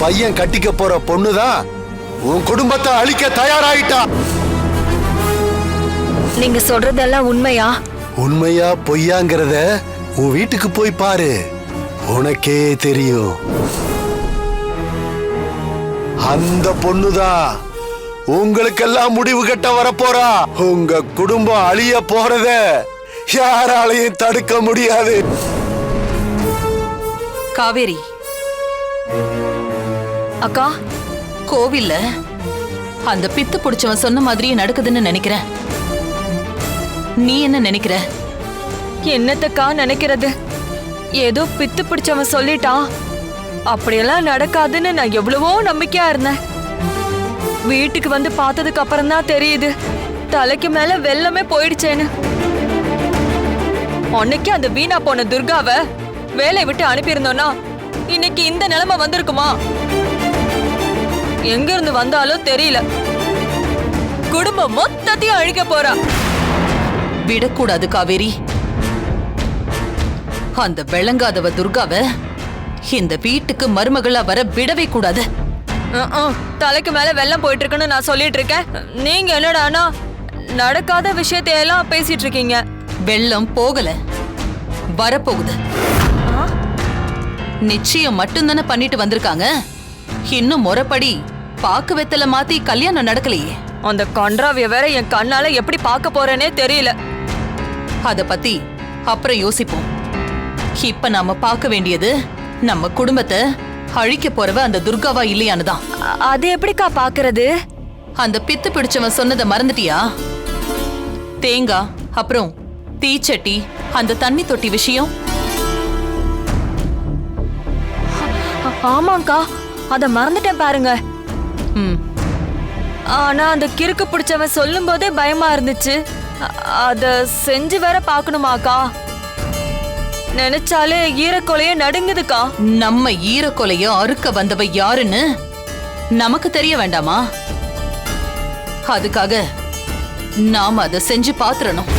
பையன் கட்டிக்க போற பொண்ணுதான் உன் குடும்பத்தை அழிக்க தயாராயிட்டா? நீங்க சொல்றதெல்லாம் உண்மையா? உண்மையா பொய்யாங்கிறத உன் வீட்டுக்கு போய் பாரு. உனக்கே தெரியும். அந்த பொண்ணுதான் உங்களுக்கெல்லாம் முடிவு கட்ட வரப்போறா. உங்க குடும்பம் அழிய போறத யாராலையும் தடுக்க முடியாது. காவேரி அக்கா கோவில்ல அந்த பித்து பிடிச்சவன் சொன்ன மாதிரியே நடக்குதுன்னு நினைக்கிறேன். நீ என்ன நினைக்கிற? என்னத்தக்கா நினைக்கிறது? ஏதோ பித்து பிடிச்சவன் சொல்லிட்டான். அப்படியெல்லாம் நடக்காதுன்னு நான் எவ்வளவோ நம்பிக்கையா இருந்தேன். வீட்டுக்கு வந்து பார்த்ததுக்கு அப்புறம் தான் தெரியுது தலைக்கு மேல வெள்ளமே போயிடுச்சேன்னு. அன்னைக்கு அந்த வீணா போன துர்காவை வேலையை விட்டு அனுப்பியிருந்தோம்னா இன்னைக்கு இந்த நிலைமை வந்திருக்குமா? எங்க இருந்து வந்தாலும் தெரியல. குடும்பம் மொத்தத்தையும் அழிக்க போறா. விடக்கூடாது காவேரி. அந்த விளங்காதவ துர்காவ இந்த வீட்டுக்கு மருமகளா வர விடவே கூடாது. தலைக்கு மேல வெள்ளம் போயிட்டு இருக்குன்னு நான் சொல்லிட்டு இருக்கேன். நீங்க என்னடானா நடக்காத விஷயத்தையெல்லாம் பேசிட்டு இருக்கீங்க. வெள்ளம் போகல. வரப்போகுது. நிச்சயம் மட்டும்தானே பண்ணிட்டு வந்திருக்காங்க? இன்னும் முறைப்படி பாக்கு வெத்தல மாத்தி கல்யாணம் நடக்கலையே. அந்த கன்றாவிய வேற என் கண்ணால எப்படி பார்க்க போறேனே தெரியல. அத பத்தி அப்புறம் யோசிப்போம். இப்ப நாம பார்க்க வேண்டியது நம்ம குடும்பத்தை அழிக்க போறவ அந்த துர்காவா இல்லையானுதான் அது எப்படிக்கா பாக்குறது அந்த பித்து பிடிச்சவன் சொன்னதை மறந்துட்டியா? தேங்காய் அப்புறம் தீச்சட்டி அந்த தண்ணி தொட்டி விஷயம். ஆமாங்க்கா அத மறந்துட்டேன் பாருங்க. ம். ஆனா அந்த கிறுக்கு பிடிச்சவன் சொல்லும் போதே பயமா இருந்துச்சு. அத செஞ்சு வேற பார்க்கணுமாக்கா நினைச்சாலே ஈரக்கொலையே நடுங்குதுக்கா. நம்ம ஈரக்கொலைய அறுக்க வந்தவ யாருன்னு நமக்கு தெரிய வேண்டாமா? அதுக்காக நாம அதை செஞ்சு பாத்துறணும்.